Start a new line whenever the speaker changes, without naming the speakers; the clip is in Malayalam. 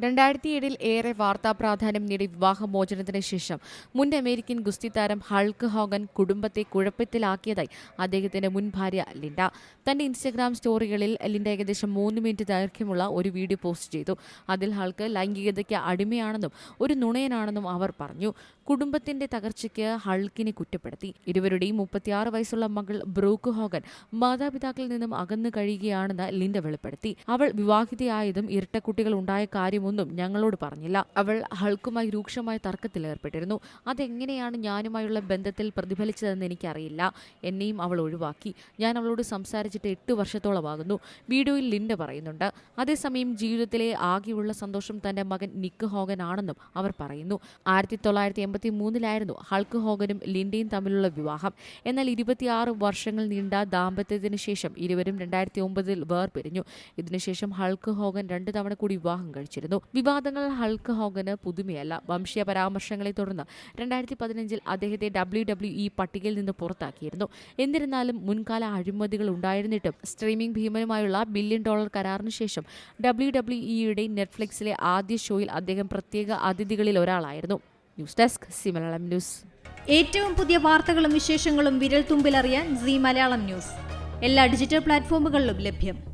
രണ്ടായിരത്തി ഏഴിൽ ഏറെ വാർത്താ പ്രാധാന്യം നേടിയ വിവാഹമോചനത്തിന് ശേഷം മുൻ അമേരിക്കൻ ഗുസ്തി താരം ഹൾക്ക് ഹോഗൻ കുടുംബത്തെ കുഴപ്പത്തിലാക്കിയതായി അദ്ദേഹത്തിന്റെ മുൻ ഭാര്യ ലിൻഡ. തന്റെ ഇൻസ്റ്റഗ്രാം സ്റ്റോറികളിൽ ലിൻഡ ഏകദേശം മൂന്ന് മിനിറ്റ് ദൈർഘ്യമുള്ള ഒരു വീഡിയോ പോസ്റ്റ് ചെയ്തു. അതിൽ ഹൾക്ക് ലൈംഗികതയ്ക്ക് അടിമയാണെന്നും ഒരു നുണയനാണെന്നും അവർ പറഞ്ഞു. കുടുംബത്തിന്റെ തകർച്ചയ്ക്ക് ഹൾക്കിനെ കുറ്റപ്പെടുത്തി. ഇരുവരുടെയും മുപ്പത്തിയാറ് വയസ്സുള്ള മകൾ ബ്രൂക്ക് ഹോഗൻ മാതാപിതാക്കളിൽ നിന്നും അകന്നു കഴിയുകയാണെന്ന് ലിൻഡ വെളിപ്പെടുത്തി. അവൾ വിവാഹിതയായതും ഇരട്ടക്കുട്ടികൾ ഉണ്ടായ കാര്യമൊന്നും ഞങ്ങളോട് പറഞ്ഞില്ല. അവൾ ഹൾക്കുമായി രൂക്ഷമായ തർക്കത്തിലേർപ്പെട്ടിരുന്നു അതെങ്ങനെയാണ് ഞാനുമായുള്ള ബന്ധത്തിൽ പ്രതിഫലിച്ചതെന്ന് എനിക്കറിയില്ല. എന്നെയും അവൾ ഒഴിവാക്കി. ഞാൻ അവളോട് സംസാരിച്ചിട്ട് എട്ട് വർഷത്തോളമാകുന്നു. വീഡിയോയിൽ ലിൻഡ പറയുന്നുണ്ട്. അതേസമയം ജീവിതത്തിലെ ആകെയുള്ള സന്തോഷം തന്റെ മകൻ നിക്ക് ഹോഗൻ ആണെന്നും അവർ പറയുന്നു. ആയിരത്തി തൊള്ളായിരത്തി എൺപത്തി മൂന്നിലായിരുന്നു ഹൾക്ക് ഹോഗനും ലിൻഡയും തമ്മിലുള്ള വിവാഹം. എന്നാൽ ഇരുപത്തിയാറ് വർഷങ്ങൾ നീണ്ട ദാമ്പത്യത്തിന് ശേഷം ഇരുവരും രണ്ടായിരത്തി ഒമ്പതിൽ വേർപിരിഞ്ഞു. ഇതിനുശേഷം ഹൾക്ക് ഹോഗൻ രണ്ട് തവണ കൂടി വിവാഹം കഴിച്ചിരുന്നു. വിവാദങ്ങൾ ഹൾക്ക് ഹോഗന് പുതുമയല്ല. വംശീയ പരാമർശങ്ങളെ തുടർന്ന് രണ്ടായിരത്തി പതിനഞ്ചിൽ അദ്ദേഹത്തെ ഡബ്ല്യു ഡബ്ല്യു ഇ പട്ടികയിൽ നിന്ന് പുറത്താക്കിയിരുന്നു. എന്നിരുന്നാലും മുൻകാല അഴിമതികൾ ഉണ്ടായിരുന്നിട്ടും സ്ട്രീമിംഗ് ഭീമനുമായുള്ള ബില്യൺ ഡോളർ കരാറിന് ശേഷം ഡബ്ല്യു ഡബ്ല്യു ഇയുടെ നെറ്റ്ഫ്ലിക്സിലെ ആദ്യ ഷോയിൽ അദ്ദേഹം പ്രത്യേക അതിഥികളിൽ ഒരാളായിരുന്നു. News desk C news.
ഏറ്റവും പുതിയ വാർത്തകളും വിശേഷങ്ങളും വിരൽ തുമ്പിലറിയാൻ സി മലയാളം ന്യൂസ്. എല്ലാ ഡിജിറ്റൽ പ്ലാറ്റ്ഫോമുകളിലും ലഭ്യം.